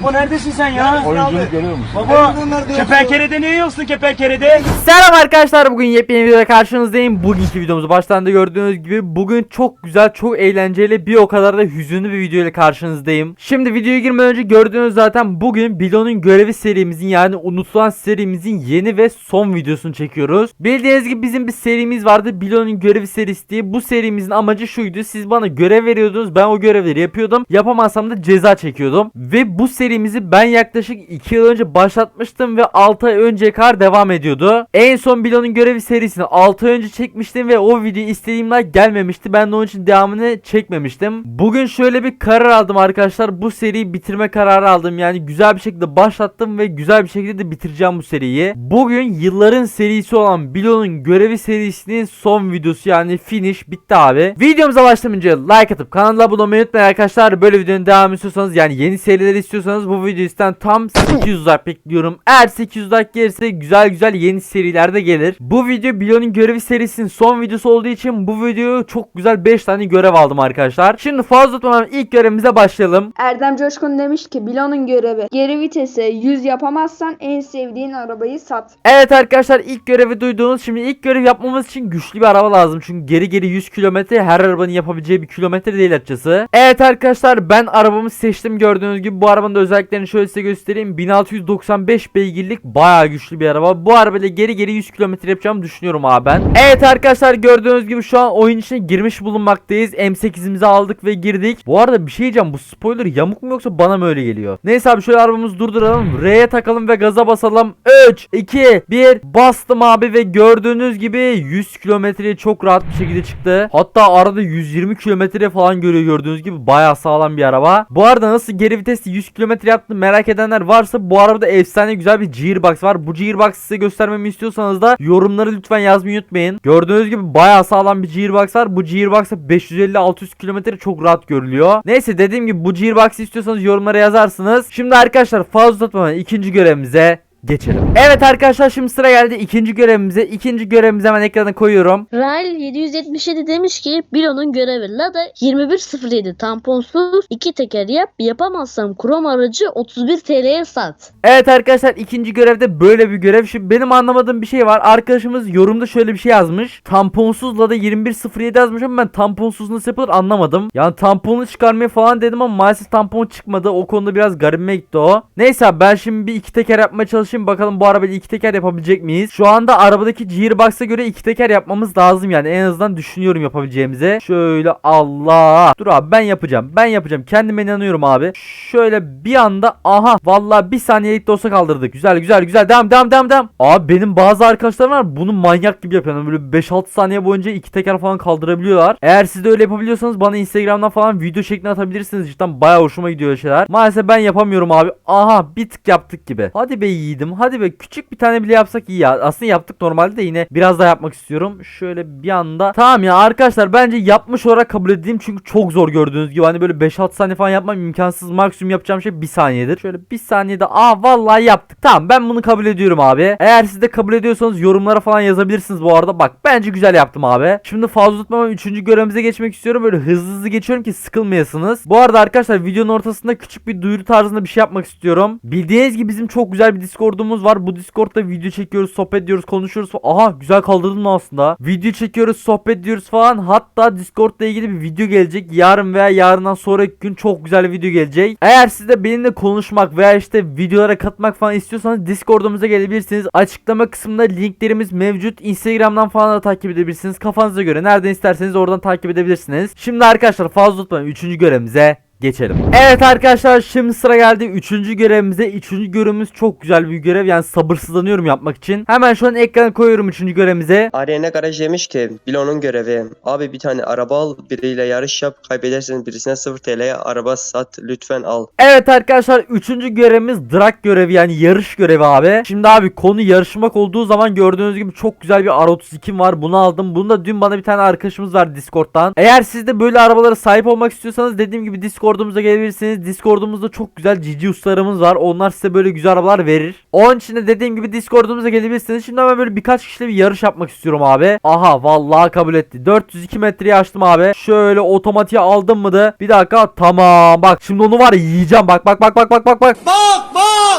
Baba neredesin sen ya? Oyunculuk görüyor musun? Baba kepenkerede niye yoksun kepenkerede? Selam arkadaşlar bugün yepyeni bir videoda karşınızdayım. Bugünkü videomuzu baştan da gördüğünüz gibi bugün çok güzel çok eğlenceli bir o kadar da hüzünlü bir video ile karşınızdayım. Şimdi videoya girmeden önce gördüğünüz zaten bugün Bilo'nun görevi serimizin yani unutulan serimizin yeni ve son videosunu çekiyoruz. Bildiğiniz gibi bizim bir serimiz vardı Bilo'nun görevi serisi diye. Bu serimizin amacı şuydu siz bana görev veriyordunuz ben o görevleri yapıyordum. Yapamazsam da ceza çekiyordum. Ve bu serimizi ben yaklaşık 2 yıl önce başlatmıştım ve 6 ay önceye kadar devam ediyordu. En son Bilo'nun görevi serisini 6 ay önce çekmiştim ve o video istediğim gelmemişti. Ben de onun için devamını çekmemiştim. Bugün şöyle bir karar aldım arkadaşlar. Bu seriyi bitirme kararı aldım. Yani güzel bir şekilde başlattım ve güzel bir şekilde de bitireceğim bu seriyi. Bugün yılların serisi olan Bilo'nun görevi serisinin son videosu yani finish bitti abi. Videomuza başlamadan önce like atıp kanala abone olmayı unutmayın arkadaşlar. Böyle videonun devamı istiyorsanız yani yeni seriler istiyorsanız bu videodan tam 800 like bekliyorum. Eğer 800 like gelirse güzel güzel yeni seriler de gelir. Bu video Bilo'nun görevi serisinin son videosu olduğu için bu videoyu çok güzel 5 tane görev aldım arkadaşlar. Şimdi fazla tutmadan ilk görevimize başlayalım. Erdem Coşkun demiş ki Bilo'nun görevi. Geri vitese 100 yapamazsan en sevdiğin arabayı sat. Evet arkadaşlar ilk görevi duyduğunuz şimdi ilk görev yapmamız için güçlü bir araba lazım. Çünkü geri geri 100 kilometre her arabanın yapabileceği bir kilometre değil açıkçası. Evet arkadaşlar ben arabamı seçtim gördüğünüz gibi bu arabanın da özelliklerini şöyle size göstereyim. 1695 beygirlik bayağı güçlü bir araba. Bu arabayla geri geri 100 kilometre yapacağımı düşünüyorum abi ben. Evet arkadaşlar gördüğünüz gibi şu an oyun içine girmiş bulunmaktayız. M8'imizi aldık ve girdik. Bu arada bir şey diyeceğim bu spoiler yamuk mu yoksa bana mı öyle geliyor? Neyse abi şöyle arabamızı durduralım. R'ye takalım ve gaza basalım. 3, 2, 1 bastım abi ve gördüğünüz gibi 100 kilometreye çok rahat bir şekilde çıktı. Hatta arada 120 kilometre falan görüyor gördüğünüz gibi bayağı sağlam bir araba. Bu arada nasıl geri vitesli 100 kilometre yaptım merak edenler varsa bu arabada efsane güzel bir gearbox var. Bu gearbox size göstermemi istiyorsanız da yorumları lütfen yazmayı unutmayın. Gördüğünüz gibi bayağı sağlam bir gearbox var. Bu gearbox'a 550-600 kilometre çok rahat görülüyor. Neyse dediğim gibi bu gearbox'ı istiyorsanız yorumlara yazarsınız. Şimdi arkadaşlar fazla uzatmadan ikinci görevimize geçelim. Evet arkadaşlar şimdi sıra geldi ikinci görevimize. İkinci görevimizi hemen ekrana koyuyorum. Rail 777 demiş ki Bilo'nun görevi Lada 2107 tamponsuz iki teker yap yapamazsam krom aracı 31 TL'ye sat. Evet arkadaşlar ikinci görevde böyle bir görev. Şimdi benim anlamadığım bir şey var. Arkadaşımız yorumda şöyle bir şey yazmış. Tamponsuzla da 2107 yazmış ama ben tamponsuz nasıl yapılır anlamadım. Yani tamponu çıkarmayı falan dedim ama maalesef tampon çıkmadı. O konuda biraz garibime gitti o. Neyse ben şimdi bir iki teker yapmaya çalışayım. Bakalım bu arabayla iki teker yapabilecek miyiz? Şu anda arabadaki gearbox'a göre iki teker yapmamız lazım yani. En azından düşünüyorum yapabileceğimize. Şöyle Allah. Dur abi ben yapacağım. Ben yapacağım. Kendime inanıyorum abi. Şöyle bir anda aha vallahi bir saniyelik de olsa kaldırdık. Güzel güzel güzel. Devam devam devam devam. Abi benim bazı arkadaşlarım var. Bunu manyak gibi yapıyor. Yani böyle 5-6 saniye boyunca iki teker falan kaldırabiliyorlar. Eğer siz de öyle yapabiliyorsanız bana Instagram'dan falan video şeklinde atabilirsiniz. Cidden bayağı hoşuma gidiyor şeyler. Maalesef ben yapamıyorum abi. Aha bir tık yaptık gibi. Hadi be yiğidim. Hadi be küçük bir tane bile yapsak iyi ya. Aslında yaptık normalde de yine biraz daha yapmak istiyorum. Şöyle bir anda. Tamam ya arkadaşlar bence yapmış olarak kabul edeyim. Çünkü çok zor gördüğünüz gibi. Hani böyle 5-6 saniye falan yapmam imkansız. Maksimum yapacağım şey 1 saniyedir. Şöyle 1 saniyede aa vallahi yaptık. Tamam ben bunu kabul ediyorum abi. Eğer siz de kabul ediyorsanız yorumlara falan yazabilirsiniz bu arada. Bak bence güzel yaptım abi. Şimdi fazla tutmamam 3. görevimize geçmek istiyorum. Böyle hızlı hızlı geçiyorum ki sıkılmayasınız. Bu arada arkadaşlar videonun ortasında küçük bir duyuru tarzında bir şey yapmak istiyorum. Bildiğiniz gibi bizim çok güzel bir Discord'umuz var. Bu Discord'da video çekiyoruz, sohbet ediyoruz, konuşuyoruz. Aha güzel kaldırdım aslında. Video çekiyoruz, sohbet ediyoruz falan. Hatta Discord'la ilgili bir video gelecek. Yarın veya yarından sonraki gün çok güzel bir video gelecek. Eğer siz de benimle konuşmak veya işte videolara katmak falan istiyorsanız Discord'umuza gelebilirsiniz. Açıklama kısmında linklerimiz mevcut. Instagram'dan falan da takip edebilirsiniz. Kafanıza göre nereden isterseniz oradan takip edebilirsiniz. Şimdi arkadaşlar fazla tutmayın. Üçüncü görevimize geçelim. Evet arkadaşlar şimdi sıra geldi 3. görevimize. 3. görevimiz çok güzel bir görev. Yani sabırsızlanıyorum yapmak için. Hemen şu an ekrana koyuyorum 3. görevimize. Arena Garaj demiş ki Bilo'nun görevi. Abi bir tane araba al biriyle yarış yap kaybedersen birisine 0 TL'ye araba sat lütfen al. Evet arkadaşlar 3. görevimiz drag görevi yani yarış görevi abi. Şimdi abi konu yarışmak olduğu zaman gördüğünüz gibi çok güzel bir R32 var. Bunu aldım. Bunu da dün bana bir tane arkadaşımız var Discord'dan. Eğer siz de böyle arabalara sahip olmak istiyorsanız dediğim gibi Discord Discord'umuza gelebilirsiniz. Discord'umuzda çok güzel cici ustalarımız var. Onlar size böyle güzel arabalar verir. Onun için de dediğim gibi Discord'umuza gelebilirsiniz. Şimdi hemen böyle birkaç kişiyle bir yarış yapmak istiyorum abi. Aha vallahi kabul etti. 402 metreyi açtım abi. Şöyle otomatiğe aldım mı da. Bir dakika tamam. Bak şimdi onu var ya yiyeceğim. Bak bak bak bak bak bak bak.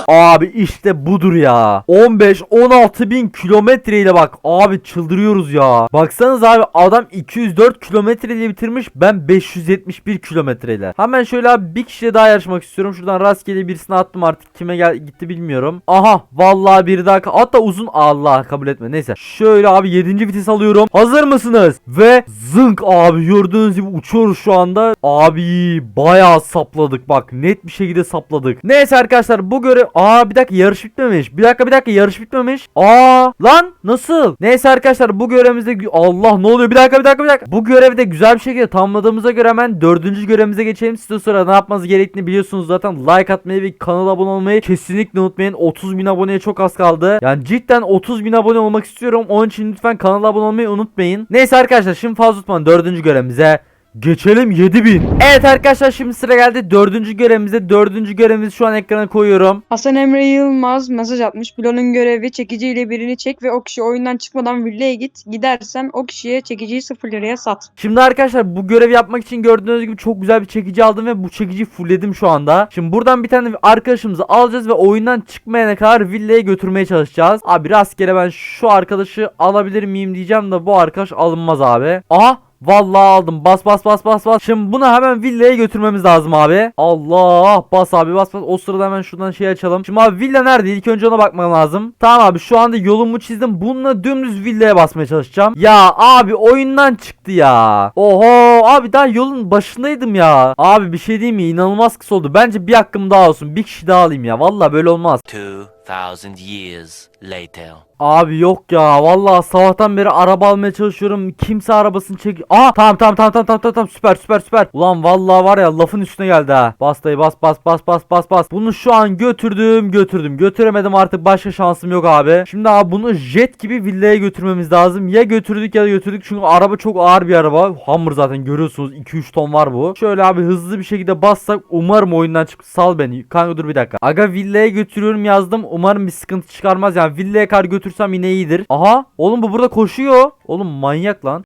Abi işte budur ya. 15-16 bin kilometreyle bak. Abi çıldırıyoruz ya. Baksanız abi adam 204 kilometreyle bitirmiş. Ben 571 kilometreyle. Hemen şöyle abi bir kişiyle daha yarışmak istiyorum. Şuradan rastgele birisine attım artık. Kime gel gitti bilmiyorum. Aha vallahi bir daha. Hatta uzun Allah kabul etme. Neyse. Şöyle abi 7. vites alıyorum. Hazır mısınız? Ve zınk abi gördüğünüz gibi uçuyoruz şu anda. Abi bayağı sapladık bak. Net bir şekilde sapladık. Neyse arkadaşlar bu görev Aa bir dakika yarış bitmemiş. Bir dakika bir dakika yarış bitmemiş. Aa lan nasıl? Neyse arkadaşlar bu görevimizde Allah ne oluyor? Bir dakika bir dakika bir dakika. Bu görevi de güzel bir şekilde tamamladığımıza göre hemen dördüncü görevimize geçelim. De sonra ne yapmanız gerektiğini biliyorsunuz zaten. Like atmayı ve kanala abone olmayı kesinlikle unutmayın. 30 bin aboneye çok az kaldı. Yani cidden 30 bin abone olmak istiyorum. Onun için lütfen kanala abone olmayı unutmayın. Neyse arkadaşlar şimdi fazla tutmayın. Dördüncü görevimize Geçelim 7000. Evet arkadaşlar şimdi sıra geldi dördüncü görevimize. Dördüncü görevimizi şu an ekrana koyuyorum. Hasan Emre Yılmaz mesaj atmış. Bilon'un görevi çekiciyle birini çek ve o kişi oyundan çıkmadan villaya git. Gidersen o kişiye çekiciyi 0 liraya sat. Şimdi arkadaşlar bu görevi yapmak için gördüğünüz gibi çok güzel bir çekici aldım ve bu çekiciyi fullledim şu anda. Şimdi buradan bir tane arkadaşımızı alacağız ve oyundan çıkmayana kadar villaya götürmeye çalışacağız. Abi rastgele ben şu arkadaşı alabilir miyim diyeceğim de bu arkadaş alınmaz abi. Aha Vallahi aldım. Bas bas bas bas bas. Şimdi bunu hemen villaya götürmemiz lazım abi. Allah bas abi bas bas. O sırada hemen şuradan şey açalım. Şimdi abi villa nerede? İlk önce ona bakmam lazım. Tamam abi şu anda yolumu çizdim. Bununla dümdüz villaya basmaya çalışacağım. Ya abi oyundan çıktı ya. Oho abi daha yolun başındaydım ya. Abi bir şey diyeyim mi? İnanılmaz kısa oldu. Bence bir hakkım daha olsun. Bir kişi daha alayım ya. Vallahi böyle olmaz. 2,000 years later. Abi yok ya vallahi sabahtan beri araba almaya çalışıyorum kimse arabasını çek Aa tamam tamam tamam tamam tamam tamam, süper süper süper. Ulan vallahi var ya lafın üstüne geldi ha. Bas dayı bas bas bas bas bas bas. Bunu şu an götürdüm götürdüm. Götüremedim artık başka şansım yok abi. Şimdi abi bunu jet gibi villaya götürmemiz lazım. Ya götürdük ya da götürdük çünkü araba çok ağır bir araba. Hammer zaten görüyorsunuz 2-3 ton var bu. Şöyle abi hızlı bir şekilde bassak umarım oyundan çık sal beni. Kanka dur bir dakika. Aga villaya götürüyorum yazdım umarım bir sıkıntı çıkarmaz. Yani villaya kadar götürsem yine iyidir. Aha oğlum bu burada koşuyor. Oğlum manyak lan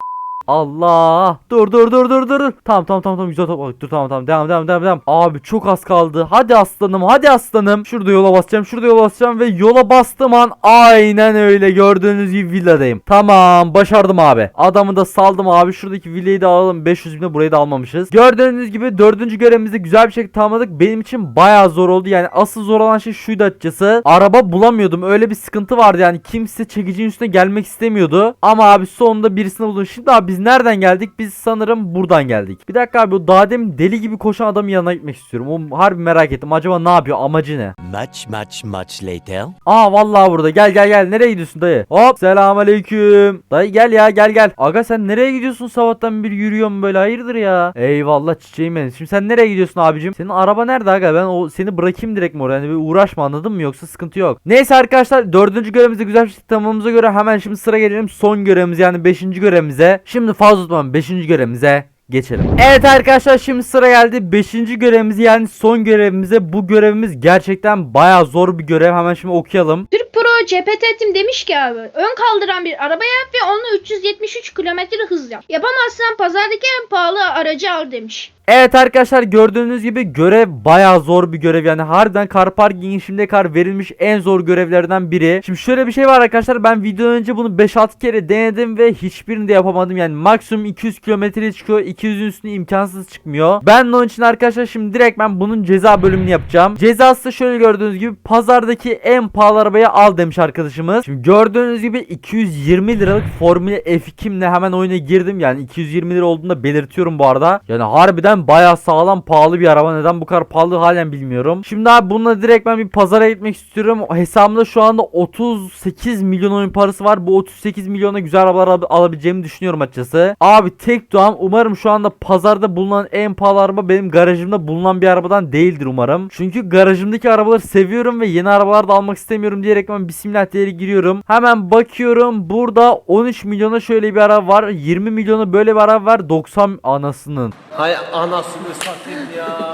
Allah. Dur dur dur dur dur. Tamam tamam tamam tamam güzel tamam. Dur tamam tamam devam devam devam devam. Abi çok az kaldı. Hadi aslanım hadi aslanım. Şurada yola basacağım. Şurada yola basacağım ve yola bastığım an aynen öyle gördüğünüz gibi villadayım. Tamam başardım abi. Adamı da saldım abi. Şuradaki villayı da alalım. 500 bine burayı da almamışız. Gördüğünüz gibi dördüncü görevimizi güzel bir şekilde tamamladık. Benim için bayağı zor oldu. Yani asıl zor olan şey şuydu açıkçası. Araba bulamıyordum. Öyle bir sıkıntı vardı yani. Kimse çekicinin üstüne gelmek istemiyordu. Ama abi sonunda birisini buldum. Şimdi abi biz nereden geldik? Biz sanırım buradan geldik. Bir dakika abi o daha demin deli gibi koşan adamın yanına gitmek istiyorum. O harbi merak ettim. Acaba ne yapıyor? Amacı ne? Much, much, much later. Aa vallahi burada. Gel gel gel. Nereye gidiyorsun dayı? Hop. Selamünaleyküm. Dayı gel ya gel gel. Aga sen nereye gidiyorsun sabahtan bir yürüyorsun böyle? Hayırdır ya? Eyvallah çiçeğim benim. Şimdi sen nereye gidiyorsun abicim? Senin araba nerede aga? Ben o seni bırakayım direkt mi oraya? Yani bir uğraşma anladın mı? Yoksa sıkıntı yok. Neyse arkadaşlar dördüncü görevimizde güzel bir şey tamamımıza göre hemen şimdi sıra gelelim son görevimiz yani beşinci görevimize. Şimdi fazla tutmam beşinci görevimize geçelim. Evet arkadaşlar şimdi sıra geldi 5. görevimiz yani son görevimize. Bu görevimiz gerçekten baya zor bir görev. Hemen şimdi okuyalım. Türk Pro CPT'tim demiş ki abi ön kaldıran bir araba yap ve onunla 373 kilometre hız yap. Yapamazsan pazardaki en pahalı aracı al demiş. Evet arkadaşlar gördüğünüz gibi görev baya zor bir görev yani harbiden car parkingin şimdiye kadar verilmiş en zor görevlerden biri. Şimdi şöyle bir şey var arkadaşlar ben video önce bunu 5-6 kere denedim ve hiçbirini de yapamadım yani maksimum 200 kilometre çıkıyor 200'ün üstüne imkansız çıkmıyor. Ben onun için arkadaşlar şimdi direkt ben bunun ceza bölümünü yapacağım. Cezası da şöyle gördüğünüz gibi pazardaki en pahalı arabayı al demiş arkadaşımız. Şimdi gördüğünüz gibi 220 liralık Formula F2'imle hemen oyuna girdim yani 220 lira olduğunu da belirtiyorum bu arada. Yani harbiden bayağı sağlam pahalı bir araba. Neden bu kadar pahalı halen bilmiyorum. Şimdi abi bununla direkt ben bir pazara gitmek istiyorum. Hesabımda şu anda 38 milyon oyun parası var. Bu 38 milyona güzel arabalar al- alabileceğimi düşünüyorum açıkçası. Abi tek duam umarım şu anda pazarda bulunan en pahalı araba benim garajımda bulunan bir arabadan değildir umarım. Çünkü garajımdaki arabaları seviyorum ve yeni arabalar da almak istemiyorum diyerek ben bismillah diyerek giriyorum. Hemen bakıyorum burada 13 milyona şöyle bir araba var. 20 milyona böyle bir araba var. 90 anasının. Hay anasını satayım ya.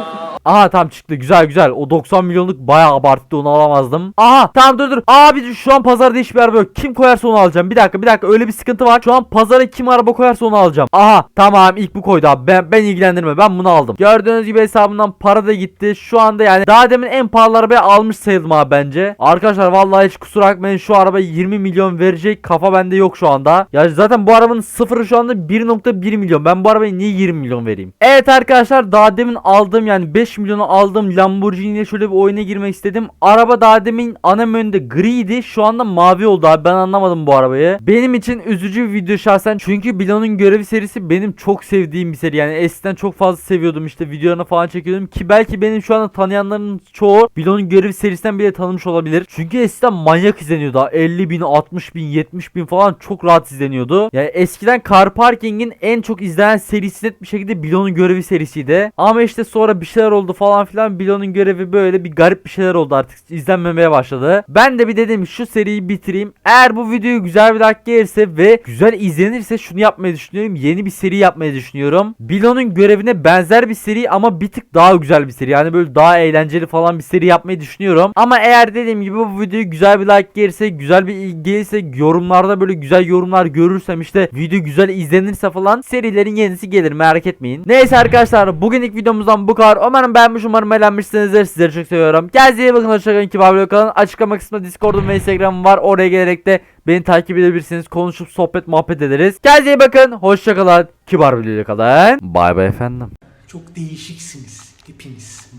Aha tamam çıktı güzel güzel. O 90 milyonluk bayağı abarttı onu alamazdım. Aha tamam dur dur. Abi şu an pazarda hiçbir araba yok. Kim koyarsa onu alacağım. Bir dakika bir dakika öyle bir sıkıntı var. Şu an pazara kim araba koyarsa onu alacağım. Aha tamam ilk bu koydu abi. Ben, ben ilgilendirme ben bunu aldım. Gördüğünüz gibi hesabımdan para da gitti. Şu anda yani daha demin en pahalı arabayı almış sayıldım abi bence. Arkadaşlar vallahi hiç kusura bakmayın şu araba 20 milyon verecek kafa bende yok şu anda. Ya zaten bu arabanın sıfırı şu anda 1.1 milyon. Ben bu arabaya niye 20 milyon vereyim? Evet arkadaşlar daha demin aldığım yani 5 milyonu aldığım Lamborghini'ye şöyle bir oyuna girmek istedim. Araba daha demin ana menüde griydi. Şu anda mavi oldu abi. Ben anlamadım bu arabayı. Benim için üzücü bir video şahsen. Çünkü Bilo'nun görevi serisi benim çok sevdiğim bir seri. Yani eskiden çok fazla seviyordum işte videolarını falan çekiyordum ki belki benim şu anda tanıyanların çoğu Bilo'nun görevi serisinden bile tanımış olabilir. Çünkü eskiden manyak izleniyordu. ha. 50 bin, 60 bin, 70 bin falan çok rahat izleniyordu. Yani eskiden Car Parking'in en çok izlenen serisi net bir şekilde Bilo'nun görevi serisiydi. Ama işte sonra bir şeyler oldu falan filan. Bilo'nun görevi böyle bir garip bir şeyler oldu artık. izlenmemeye başladı. Ben de bir dedim şu seriyi bitireyim. Eğer bu videoyu güzel bir like gelirse ve güzel izlenirse şunu yapmayı düşünüyorum. Yeni bir seri yapmayı düşünüyorum. Bilo'nun görevine benzer bir seri ama bir tık daha güzel bir seri. Yani böyle daha eğlenceli falan bir seri yapmayı düşünüyorum. Ama eğer dediğim gibi bu videoyu güzel bir like gelirse, güzel bir ilgi gelirse, yorumlarda böyle güzel yorumlar görürsem işte video güzel izlenirse falan serilerin yenisi gelir merak etmeyin. Neyse arkadaşlar bugünlük videomuzdan bu kadar. Umarım beğenmiş umarım eğlenmişsinizdir. Sizleri çok seviyorum. Kendinize iyi bakın hoşçakalın kibar kalın. Açıklama kısmında Discord'um ve Instagram'ım var. Oraya gelerek de beni takip edebilirsiniz. Konuşup sohbet muhabbet ederiz. Kendinize iyi bakın. Hoşçakalın. Kibar kalın. Bay bay efendim. Çok değişiksiniz hepiniz.